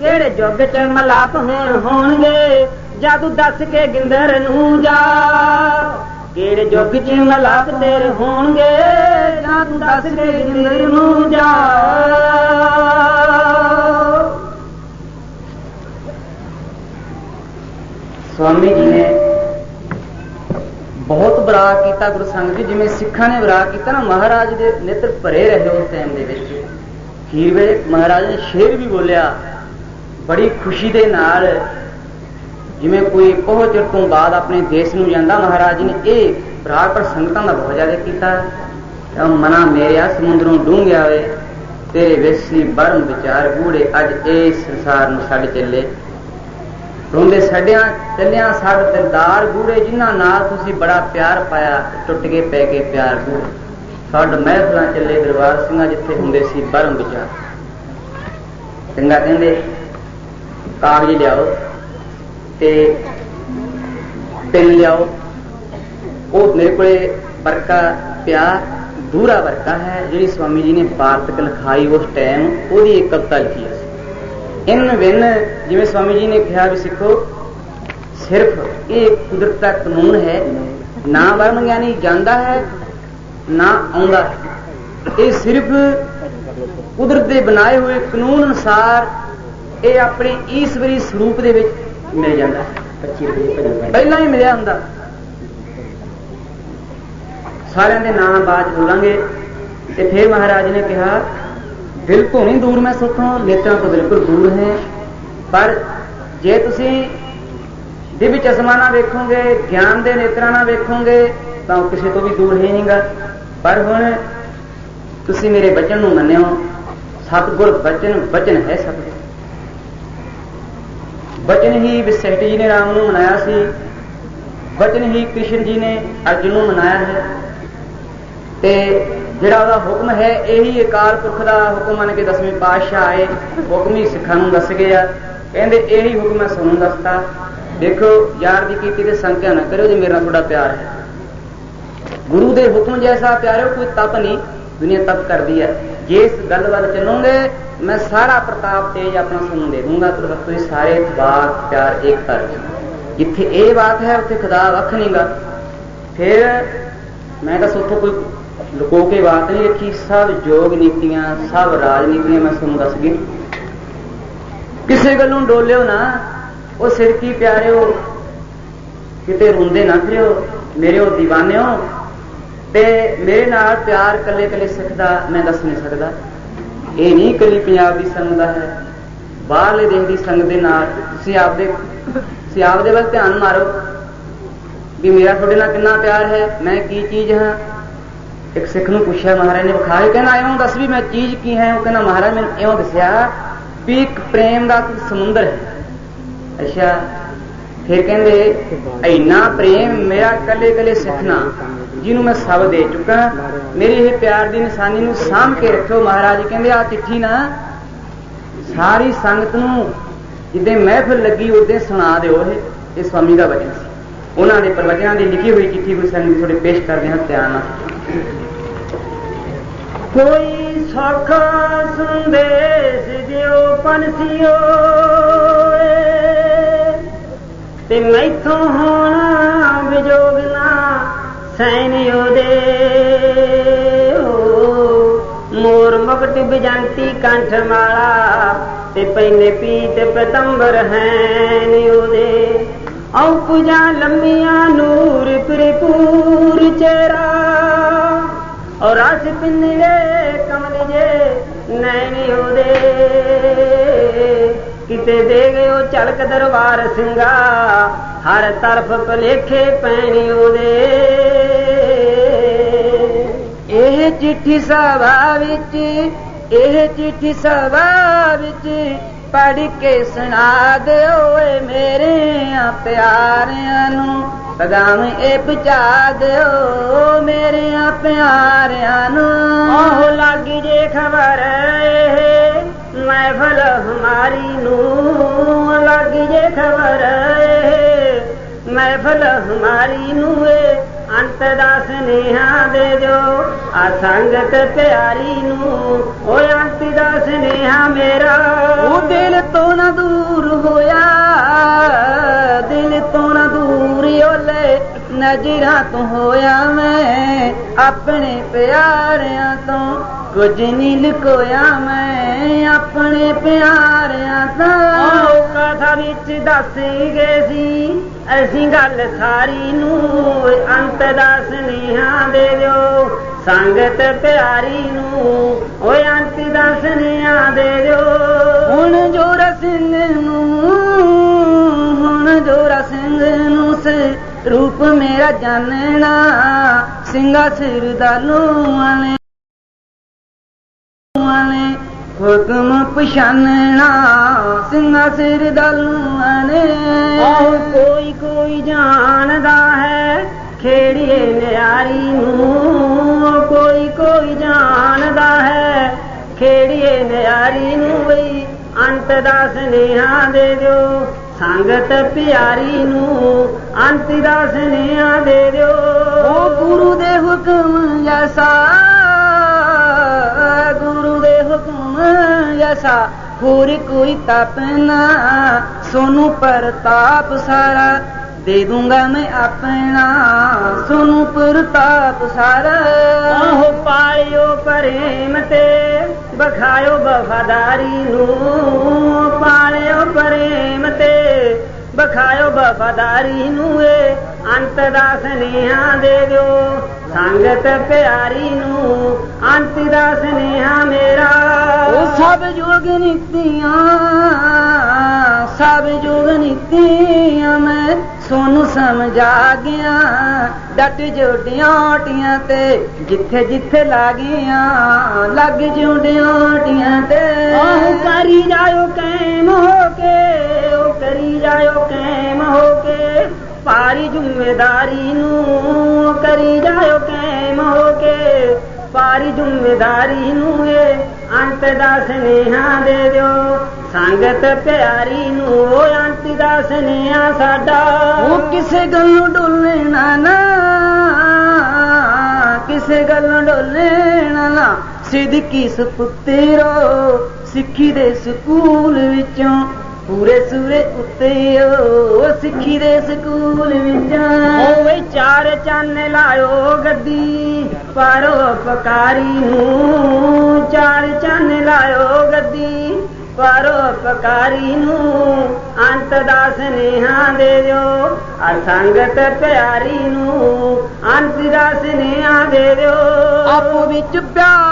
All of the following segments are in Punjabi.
ਕਿਹੜੇ ਜੁਗ ਚ ਮਲਾਪ ਹੁਣ ਹੋਣਗੇ? ਜਾਦੂ ਦੱਸ ਕੇ ਗਿੰਦਰ ਨੂੰ ਜਾ। ਕਿਹੜੇ ਜੁਗ ਚ ਮਲਾਪ ਤੇਰੇ ਹੋਣਗੇ? ਜਾਦੂ ਦੱਸ ਕੇ ਗਿੰਦਰ ਨੂੰ ਜਾ। ਸਵਾਮੀ ਜੀ ਨੇ ਬਹੁਤ ਬਰਾ ਕੀਤਾ ਗੁਰੂ ਸੰਗਤ ਜੀ। ਜਿਵੇਂ ਸਿੱਖਾਂ ਨੇ ਬਰਾ ਕੀਤਾ ਨਾ, ਮਹਾਰਾਜ ਦੇ ਨੇਤਰ ਭਰੇ ਰਹੇ ਉਸ ਟਾਈਮ ਦੇ ਵਿੱਚ। ਖੀਰ ਵੇ ਮਹਾਰਾਜ ਨੇ ਸ਼ੇਰ ਵੀ ਬੋਲਿਆ ਬੜੀ ਖੁਸ਼ੀ ਦੇ ਨਾਲ ਜਿਵੇਂ ਕੋਈ ਬਹੁਤ ਚਿਰ ਤੋਂ ਬਾਅਦ ਆਪਣੇ ਦੇਸ਼ ਨੂੰ ਜਾਂਦਾ, ਮਹਾਰਾਜ ਨੇ ਇਹ ਬਰਾ ਪਰ ਸੰਗਤਾਂ ਦਾ ਬਹੁਤ ਜ਼ਿਆਦਾ ਕੀਤਾ। ਤਾਂ ਮਨਾ ਮੇਰਿਆ ਸਮੁੰਦਰੋਂ ਡੂੰਘਿਆ ਵੇ ਤੇਰੇ ਵੇਸੀ ਬਰਮ ਵਿਚਾਰ ਗੂੜੇ ਅੱਜ ਇਸ ਸੰਸਾਰ ਨੂੰ ਛੱਡ ਚੱਲੇ। ਰੋਂਦੇ ਛੱਡਿਆਂ ਚੱਲਿਆਂ ਸਾਡ ਦਿਲਦਾਰ ਗੂੜੇ ਜਿਨ੍ਹਾਂ ਨਾਲ ਤੁਸੀਂ ਬੜਾ ਪਿਆਰ ਪਾਇਆ, ਟੁੱਟ ਕੇ ਪੈ ਕੇ ਪਿਆਰ ਗੂੜੇ ਸਾਡ ਮਹਿਫਲਾਂ ਚੱਲੇ ਦਰਬਾਰ ਸਿੰਘਾਂ ਜਿੱਥੇ ਹੁੰਦੇ ਸੀ ਬਰਮ ਵਿਚਾਰ। ਚੰਗਾ ਕਹਿੰਦੇ। ਕਾਗਜ਼ ਲਿਆਓ ਤੇ ਪੈਨ ਲਿਆਓ। ਉਹ ਮੇਰੇ ਕੋਲੇ ਵਰਕਾ ਪਿਆ, ਦੂਰਾ ਵਰਕਾ ਹੈ, ਜਿਹੜੀ ਸਵਾਮੀ ਜੀ ਨੇ ਵਾਰਤਕ ਲਿਖਾਈ ਉਸ ਟਾਈਮ ਉਹਦੀ ਇੱਕ ਕਵਿਤਾ ਲਿਖੀ ਹੈ। ਇਨ ਵਿਨ ਜਿਵੇਂ ਸਵਾਮੀ ਜੀ ਨੇ ਕਿਹਾ ਵੀ ਸਿੱਖੋ, ਸਿਰਫ ਇਹ ਕੁਦਰਤ ਦਾ ਕਾਨੂੰਨ ਹੈ, ਨਾ ਵਰਮ ਗਿਆਨੀ ਜਾਂਦਾ ਹੈ, ਨਾ ਆਉਂਦਾ ਹੈ। ਇਹ ਸਿਰਫ ਕੁਦਰਤ ਦੇ ਬਣਾਏ ਹੋਏ ਕਾਨੂੰਨ ਅਨੁਸਾਰ ਇਹ ਆਪਣੇ ਈਸ਼ਵਰੀ ਸਰੂਪ ਦੇ ਵਿੱਚ ਮਿਲ ਜਾਂਦਾ। ਪਹਿਲਾਂ ਹੀ ਮਿਲਿਆ ਹੁੰਦਾ। ਸਾਰਿਆਂ ਦੇ ਨਾਮ ਬਾਅਦ ਬੋਲਾਂਗੇ। ਤੇ ਫਿਰ ਮਹਾਰਾਜ ਨੇ ਕਿਹਾ ਦਿਲ ਤੋਂ ਨਹੀਂ ਦੂਰ ਮੈਂ ਸੁੱਖੋਂ ਨੇਤਰਾਂ ਤੋਂ ਬਿਲਕੁਲ ਦੂਰ ਹੈ। ਪਰ ਜੇ ਤੁਸੀਂ ਦਿਵ ਚਸ਼ਮਾ ਨਾਲ ਵੇਖੋਗੇ ਗਿਆਨ ਦੇ ਨੇਤਰਾਂ ਨਾਲ ਵੇਖੋਗੇ ਤਾਂ ਉਹ ਕਿਸੇ ਤੋਂ ਵੀ ਦੂਰ ਹੈ ਨਹੀਂਗਾ। ਪਰ ਹੁਣ ਤੁਸੀਂ ਮੇਰੇ ਬਚਨ ਨੂੰ ਮੰਨਿਓ। ਸਤਿਗੁਰ ਬਚਨ ਬਚਨ ਹੈ ਸਤਿਗੁਰ। ਵਚਨ ਹੀ ਵਿਸਹਿਟ ਜੀ ਨੇ ਰਾਮ ਨੂੰ ਮਨਾਇਆ ਸੀ। ਵਚਨ ਹੀ ਕ੍ਰਿਸ਼ਨ ਜੀ ਨੇ ਅਰਜੁਨ ਨੂੰ ਮਨਾਇਆ ਹੈ। ਤੇ ਜਿਹੜਾ ਉਹਦਾ ਹੁਕਮ ਹੈ, ਇਹੀ ਅਕਾਲ ਪੁਰਖ ਦਾ ਹੁਕਮ ਮੰਨ ਕੇ ਦਸਵੇਂ ਪਾਤਸ਼ਾਹ ਆਏ। ਹੁਕਮ ਹੀ ਸਿੱਖਾਂ ਨੂੰ ਦੱਸ ਗਿਆ ਕਹਿੰਦੇ, ਇਹੀ ਹੁਕਮ ਮੈਂ ਤੁਹਾਨੂੰ ਦੱਸਤਾ। ਦੇਖੋ, ਯਾਰ ਦੀ ਕੀਤੀ ਤੇ ਸੰਕਿਆ ਨਾ ਕਰਿਓ ਜੇ ਮੇਰੇ ਨਾਲ ਤੁਹਾਡਾ ਪਿਆਰ ਹੈ। ਗੁਰੂ ਦੇ ਹੁਕਮ ਜੈਸਾ ਪਿਆਰਿਓ, ਕੋਈ ਤਪ ਨਹੀਂ। ਦੁਨੀਆ ਤਪ ਕਰਦੀ ਹੈ। ਜੇ ਇਸ ਗੱਲ ਵੱਲ ਚੱਲੋਗੇ ਮੈਂ ਸਾਰਾ ਪ੍ਰਤਾਪ ਤੇਜ ਆਪਣਾ ਤੁਹਾਨੂੰ ਦੇ ਦੂੰਗਾ ਤੁਸੀਂ ਸਾਰੇ ਬਾਤ, ਪਿਆਰ ਇੱਕ ਕਰ ਜਿੱਥੇ ਇਹ ਬਾਤ ਹੈ, ਉੱਥੇ ਖੁਦਾ ਵੱਖ ਨਹੀਂਗਾ ਫਿਰ ਮੈਂ ਤਾਂ ਸੋਥੋਂ ਕੋਈ ਲੁਕੋ ਕੇ ਬਾਤ ਨਹੀਂ ਰੱਖੀ, ਸਭ ਯੋਗ ਨੀਤੀਆਂ, ਸਭ ਰਾਜਨੀਤੀਆਂ ਮੈਂ ਤੁਹਾਨੂੰ ਦੱਸ ਗਈ। ਕਿਸੇ ਗੱਲੋਂ ਡੋਲਿਓ ਨਾ, ਉਹ ਸਿਰਕੀ ਪਿਆਰਿਓ, ਕਿਤੇ ਰੋਂਦੇ ਨਾ ਫਿਰਿਓ, ਮੇਰੇ ਉਹ دیਵਾਨਿਓ ਤੇ ਮੇਰੇ ਨਾਲ ਪਿਆਰ ਕੱਲੇ ਕੱਲੇ ਸਿੱਖਦਾ, ਮੈਂ ਦੱਸ ਨਹੀਂ ਸਕਦਾ। ਇਹ ਨਹੀਂ ਕੱਲੀ ਪੰਜਾਬ ਦੀ ਸੰਗਤ ਦਾ ਹੈ। ਬਾਹਰਲੇ ਦੇਸ਼ ਦੀ ਸੰਗਤ ਦੇ ਨਾਲ ਤੁਸੀਂ ਆਪਦੇ ਤੁਸੀਂ ਆਪਦੇ ਵੱਲ ਧਿਆਨ ਮਾਰੋ ਵੀ ਮੇਰਾ ਤੁਹਾਡੇ ਨਾਲ ਕਿੰਨਾ ਪਿਆਰ ਹੈ, ਮੈਂ ਕੀ ਚੀਜ਼ ਹਾਂ। ਇੱਕ ਸਿੱਖ ਨੂੰ ਪੁੱਛਿਆ, ਮਹਾਰਾਜ ਨੇ ਵਿਖਾਇਆ ਕਹਿੰਦਾ ਐਵੇਂ ਦੱਸ ਵੀ ਮੈਂ ਚੀਜ਼ ਕੀ ਹੈ? ਉਹ ਕਹਿੰਦਾ, ਮਹਾਰਾਜ, ਮੈਨੂੰ ਇਉਂ ਦੱਸਿਆ ਵੀ ਇੱਕ ਪ੍ਰੇਮ ਦਾ ਸਮੁੰਦਰ ਹੈ। ਅੱਛਾ, ਫਿਰ ਕਹਿੰਦੇ, ਇੰਨਾ ਪ੍ਰੇਮ ਮੇਰਾ ਕੱਲੇ ਕੱਲੇ ਸਿੱਖਣਾ ਜਿਹਨੂੰ ਮੈਂ ਸਭ ਦੇ ਚੁੱਕਾ। ਮੇਰੀ ਇਹ ਪਿਆਰ ਦੀ ਨਿਸ਼ਾਨੀ ਨੂੰ ਸਾਂਭ ਕੇ ਰੱਖਿਓ। ਮਹਾਰਾਜ ਕਹਿੰਦੇ ਆ ਚਿੱਠੀ ਨਾ, ਸਾਰੀ ਸੰਗਤ ਨੂੰ ਜਿੱਦੇ ਮਹਿਫਿਲ ਲੱਗੀ, ਉਹਦੇ ਸੁਣਾ ਦਿਓ। ਇਹ ਇਹ ਸਵਾਮੀ ਦਾ ਵਚਨ ਸੀ। ਉਹਨਾਂ ਦੇ ਪ੍ਰਵਚਨਾਂ ਦੀ ਲਿਖੀ ਹੋਈ ਚਿੱਠੀ ਗੁਰੂ ਸਾਨੂੰ ਥੋੜੇ ਪੇਸ਼ ਕਰਦੇ ਹਾਂ, ਧਿਆਨ ਨਾਲ। ਕੋਈ ਸਖ ਸੰਦੇਸ਼ ਦਿਓ ਪਨਸੀਓ ਤੇ ਮੈਥੋਂ ਹੋਣਾ ਵਿਜੋਗ ਨਾ ਸੈਨਿਓ ਦੇ ਮੋਰ ਮੁਕਟ ਬਿਜੰਤੀ ਕੰਠ ਮਾਲਾ, ਤੇ ਪੈਨੇ ਪੀਤ ਪਤੰਬਰ ਹੈ ਨਿਉਦੇ ਔ ਪੂਜਾ ਲੰਮੀਆਂ ਨੂਰ ਪ੍ਰਿਪੂਰ ਚਿਹਰਾ ਔਰ ਰਸ ਪਿੰਨਲੇ ਜੇ ਨੈਣ ਉਹਦੇ ਕਿਤੇ ਦੇ ਗਇਓ ਝਲਕ ਦਰਬਾਰ ਸਿੰਘਾ, ਹਰ ਤਰਫ ਭਲੇਖੇ ਪੈਣੀ ਉਹਦੇ ਇਹ ਚਿੱਠੀ ਸਭਾ ਵਿੱਚ, ਇਹ ਚਿੱਠੀ ਸਭਾ ਵਿੱਚ ਪੜ ਕੇ ਸੁਣਾ ਦਿਓ ਏ ਮੇਰੇ ਪਿਆਰਿਆਂ ਨੂੰ। ਪਗਾਮ ਇਹ ਪਹੁੰਚਾ ਦਿਓ ਮੇਰੇ ਪਿਆਰਿਆਂ ਨੂੰ। ਆਹ ਲੱਗੀ ਜੇ ਖਬਰ ਇਹ, ਮਹਿਫਲ ਹਮਾਰੀ ਨੂੰ। ਲੱਗੀ ਜੇ ਖਬਰ ਇਹ, ਮਹਿਫਲ ਹਮਾਰੀ ਨੂੰ ਏ ਅੰਤ ਦਾ ਸਨੇਹਾ ਦੇ ਜੋ ਆ ਸੰਗਤ ਪਿਆਰੀ ਨੂੰ ਓਏ ਅੰਤ ਦਾ ਸਨੇਹਾ ਮੇਰਾ। ਉਹ ਦਿਲ ਤੋਂ ਨਾ ਦੂਰ ਹੋਇਆ ਦਿਲ ਤੋਂ ਨਾ ਦੂਰ ਓਲੇ ਨਜ਼ਰਾਂ ਤੋਂ ਹੋਇਆ ਮੈਂ। ਆਪਣੇ ਪਿਆਰਿਆਂ ਤੋਂ ਕੁਝ ਨਹੀਂ ਲੁਕੋਇਆ ਮੈਂ ਆਪਣੇ ਪਿਆਰਿਆਂ ਤੋਂ। ਕਥਾ ਵਿੱਚ ਦੱਸ ਗਏ ਸੀ ਅਸੀਂ ਗੱਲ ਸਾਰੀ ਨੂੰ ਅੰਤ ਦਾ ਸੁਨੇਹਾ ਦੇ ਦਿਓ। ਸੰਗਤ ਪਿਆਰੀ ਨੂੰ ਓਏ ਅੰਤ ਦਾ ਸੁਨੇਹਾ ਦੇ ਦਿਓ। ਹੁਣ ਜ਼ੋਰ ਸਿੰਘ ਨੂੰ, ਹੁਣ ਜੋਰਾ ਸਿੰਘ ਨੂੰ ਸੇ ਰੂਪ ਮੇਰਾ ਜਾਣਨਾ। ਸਿੰਘਾ ਸਿਰ ਦਾ ਲੂਆਣੇ ਹੁਕਮ ਪਛਾਨਣਾ ਸਿੰਘਾ ਸਿਰ ਦਾ ਲੂਆਣੇ ਆਓ ਕੋਈ ਕੋਈ ਜਾਣਦਾ ਹੈ ਖੇੜੀਏ ਨਿਆਰੀ ਨੂੰ। ਕੋਈ ਕੋਈ ਜਾਣਦਾ ਹੈ ਖੇੜੀਏ ਨਿਆਰੀ ਨੂੰ ਬਈ ਅੰਤ ਦਾ ਸੁਨੇਹਾ ਦੇ ਦਿਓ। ਸੰਗਤ ਪਿਆਰੀ ਨੂੰ ਅੰਤ ਦਾ ਸੁਨੇਹਾ ਦੇ ਦਿਓ। ਉਹ ਗੁਰੂ ਦੇ ਹੁਕਮ ਜੈਸਾ ਜੈਸਾ ਹੋਰ ਕੋਈ ਤਪ ਨਾ। ਸੋਨੂੰ ਪ੍ਰਤਾਪ ਸਾਰਾ ਦੇ ਦੂੰਗਾ ਮੈਂ ਆਪਣਾ। ਸੋਨੂੰ ਪ੍ਰਤਾਪ ਸਾਰਾ। ਆਹੋ ਪਾਲਿਓ ਪ੍ਰੇਮ ਤੇ ਬਖਾਇਓ ਵਫਾਦਾਰੀ ਨੂੰ। ਪਾਲਿਓ ਪ੍ਰੇਮ ਤੇ ਬਖਾਇਓ ਵਫਾਦਾਰੀ ਨੂੰ ਏ। ਅੰਤ ਦਾ ਸੁਨੇਹਾ ਦੇ ਦਿਓ। ਸੰਗਤ ਪਿਆਰੀ ਨੂੰ ਅੰਤ ਦਾ ਸੁਨੇਹਾ ਮੇਰਾ। ਉਹ ਸਭ ਜੋਗ ਨੀਤੀਆਂ ਸਭ ਜੋਗ ਨੀਤੀਆਂ ਮੈਂ ਸੋਨੂੰ ਸਮਝਾ ਗਿਆ ਡਟ ਜੋੜੀਆਂ ਟੀਆਂ ਤੇ ਜਿੱਥੇ ਜਿੱਥੇ ਲਾਗੀਆਂ ਲੱਗ ਜੁੜੀਆਂ ਟੀਆਂ ਤੇ। ਆਹੋ ਕਰੀ ਜਾਇਓ ਕੈਮ ਹੋ ਕੇ ਉਹ ਕਰੀ ਜਾਇਓ ਕੈਮ ਹੋ ਕੇ ਜ਼ਿੰਮੇਦਾਰੀ ਨੂੰ ਕਰੀ ਜਾਇਓ ਕੈਮ ਹੋ ਕੇ। ਪਾਰੀ ਜ਼ਿੰਮੇਦਾਰੀ ਨੂੰ ਏ ਅੰਤ ਦਾ ਸੁਨੇਹਾ ਦੇ ਦਿਓ। ਸੰਗਤ ਪਿਆਰੀ ਨੂੰ ਉਹ ਅੰਤ ਦਾ ਸੁਨੇਹਾ ਸਾਡਾ। ਉਹ ਕਿਸੇ ਗੱਲ ਨੂੰ ਡੋਲਣਾ ਨਾ, ਕਿਸੇ ਗੱਲ ਨੂੰ ਡੋਲਣਾ ਨਾ। ਸਿੱਧਕੀ ਸੁਪੁੱਤਰੋ ਸਿੱਖੀ ਦੇ ਸਕੂਲ ਵਿੱਚੋਂ ਪੂਰੇ ਸੂਰੇ ਉੱਤੇ ਓ ਸਿੱਖੀ ਦੇ ਸਕੂਲ ਵਿੱਚੋਂ ਓਏ ਚਾਰ ਚੰਨ ਲਾਇਓ ਗੱਦੀ ਪਾਰੋ ਪਕਾਰੀ ਨੂੰ। ਚਾਰ ਚੰਨ ਲਾਇਓ ਗੱਦੀ ਪਾਰੋ ਪਕਾਰੀ ਨੂੰ। ਅੰਤ ਦਾ ਸੁਨੇਹਾ ਦੇ ਦਿਓ ਆ ਸੰਗਤ ਪਿਆਰੀ ਨੂੰ। ਅੰਤ ਦਾ ਸੁਨੇਹਾ ਦੇ ਦਿਓ। ਆਪੋ ਵਿੱਚ ਪਿਆਰ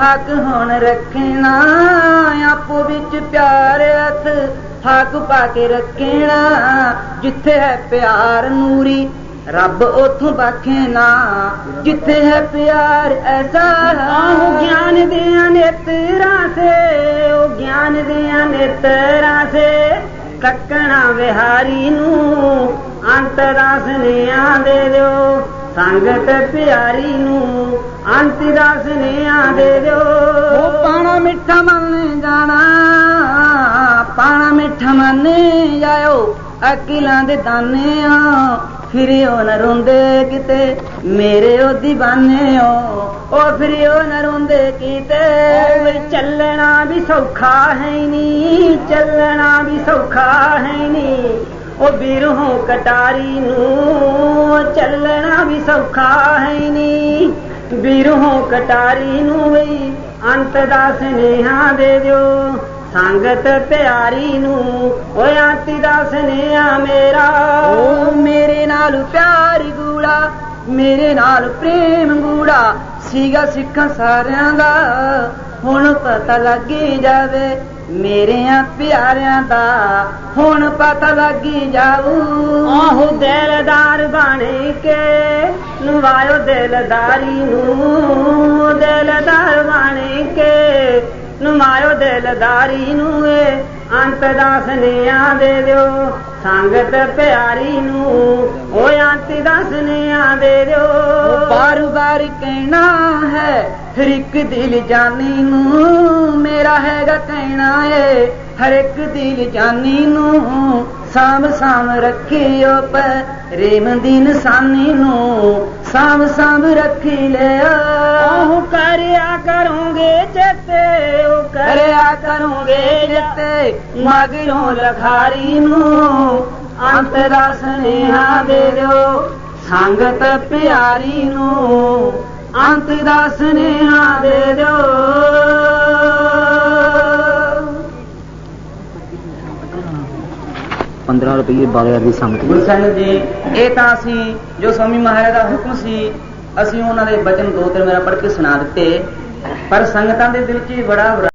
ਤੇ ਹੁਣ ਰੱਖਣਾ, ਆਪੋ ਵਿੱਚ ਪਿਆਰ ਅਥ ਫੱਕ ਪਾ ਕੇ ਰੱਖਣਾ। ਜਿੱਥੇ ਹੈ ਪਿਆਰ ਨੂਰੀ, ਰੱਬ ਉਥੋਂ ਬਖੇ ਨਾ। ਜਿੱਥੇ ਹੈ ਪਿਆਰ ਐਸਾ ਆਹੋ ਗਿਆਨ ਦੇ ਨੇਤਰਾਂ ਸੇ ਉਹ ਗਿਆਨ ਦੇ ਨੇਤਰਾਂ ਸੇ ਕੱਕਣਾ ਵਿਹਾਰੀ ਨੂੰ ਅੰਤ ਦਾ ਸੁਨੇਹਾ ਦੇ ਦਿਓ, ਸੰਗਤ ਪਿਆਰੀ ਨੂੰ ਅੰਤ ਦਾ ਸੁਨੇਹਾ ਦੇ ਦਿਓ। ਉਹ ਪਾਣਾ ਮਿੱਠਾ ਮੰਨ ਜਾਣਾ ਪਾਣਾ ਮਿੱਠਾ ਮੰਨੇ ਜਾਇਓ। ਅਕਿਲਾਂ ਦੇ ਦਾਨੇ ਆ ਫਿਰਿਓ ਨ ਰੋਂਦੇ ਕਿਤੇ ਮੇਰੇ ਉਹ دیਵਾਨੇ ਓ ਉਹ ਫਿਰਿਓ ਨ ਰੋਂਦੇ ਕਿਤੇ। ਚੱਲਣਾ ਵੀ ਸੌਖਾ ਹੈ ਨੀ ਚੱਲਣਾ ਵੀ ਸੌਖਾ ਹੈ ਨੀ ਉਹ ਬਿਰਹੋਂ ਕਟਾਰੀ ਨੂੰ ਚੱਲਣਾ ਵੀ ਸੌਖਾ ਹੈ ਨੀ ਬਿਰਹੋਂ ਕਟਾਰੀ ਨੂੰ ਵੀ ਅੰਤ ਦਾ ਸੁਨੇਹਾ ਦੇ ਦਿਓ। ਸੰਗਤ ਪਿਆਰੀ ਨੂੰ ਓਏ ਅੰਤ ਦਾ ਸੁਨੇਹਾ ਮੇਰਾ। ਓ ਮੇਰੇ ਨਾਲ ਪਿਆਰ ਗੂੜਾ ਮੇਰੇ ਨਾਲ ਪ੍ਰੇਮ ਗੂੜਾ ਸੀਗਾ ਸਿੱਖਾਂ ਸਾਰਿਆਂ ਦਾ। ਹੁਣ ਪਤਾ ਲੱਗੀ ਜਾਵੇ ਮੇਰਿਆਂ ਪਿਆਰਿਆਂ ਦਾ ਹੁਣ ਪਤਾ ਲੱਗੀ ਜਾਊ। ਆਹੋ ਦਿਲਦਾਰ ਬਣ ਕੇ ਨਵਾਇਓ ਦਿਲਦਾਰੀ ਨੂੰ। ਦਿਲਦਾਰ ਬਣ ਕੇ ਨਵਾਇਓ ਦਿਲਦਾਰੀ ਨੂੰ ਏ। ਅੰਤ ਦਾ ਸੁਨੇਹਾ ਦੇ ਦਿਓ ਸੰਗਤ ਪਿਆਰੀ ਨੂੰ। ਓਏ ਅੰਤ ਦਾ ਸੁਨੇਹਾ ਦੇ ਦਿਓ। ਬਾਰ ਬਾਰ ਕਹਿਣਾ ਹੈ ਹਰ ਇੱਕ ਦਿਲ ਜਾਨੀ ਨੂੰ ਮੇਰਾ ਹੈਗਾ ਕਹਿਣਾ ਏ। ਹਰ ਇੱਕ ਦਿਲ ਜਾਨੀ ਨੂੰ ਸਾਮ ਸਾਮ ਰੱਖਿਓ ਪ੍ਰੇਮ ਦੀ ਨਿਸ਼ਾਨੀ ਨੂੰ ਸਾਮ ਸਾਮ ਰੱਖੀ ਲਿਆ। ਆਹੋ ਕਰਿਆ ਕਰੋਗੇ ਚੇਤੇ ਉਹ ਕਰਿਆ ਕਰੋਗੇ ਜਿੱਤੇ ਮਗਰੋਂ ਲਖਾਰੀ ਨੂੰ ਅੰਤ ਦਾ ਸੁਨੇਹਾ ਦੇ ਦਿਓ। ਸੰਗਤ ਪਿਆਰੀ ਨੂੰ ਅੰਤ ਦਾ ਸੁਨੇਹਾ ਦੇ ਦਿਓ। 15 ਰੁਪਏ 12000 ਦੀ ਸੰਗਤ ਸਾਹਿਬ ਜੀ ਇਹ ਤਾਂ ਅਸੀਂ ਜੋ ਸਵਾਮੀ ਮਹਾਰਾਜ ਦਾ ਹੁਕਮ ਸੀ ਅਸੀਂ ਉਹਨਾਂ ਦੇ ਬਚਨ ਦੋ ਤਿੰਨ ਮੇਰਾ ਪੜ੍ਹ ਕੇ ਸੁਣਾ ਦਿੱਤੇ। ਪਰ ਸੰਗਤਾਂ ਦੇ ਦਿਲ 'ਚ ਬੜਾ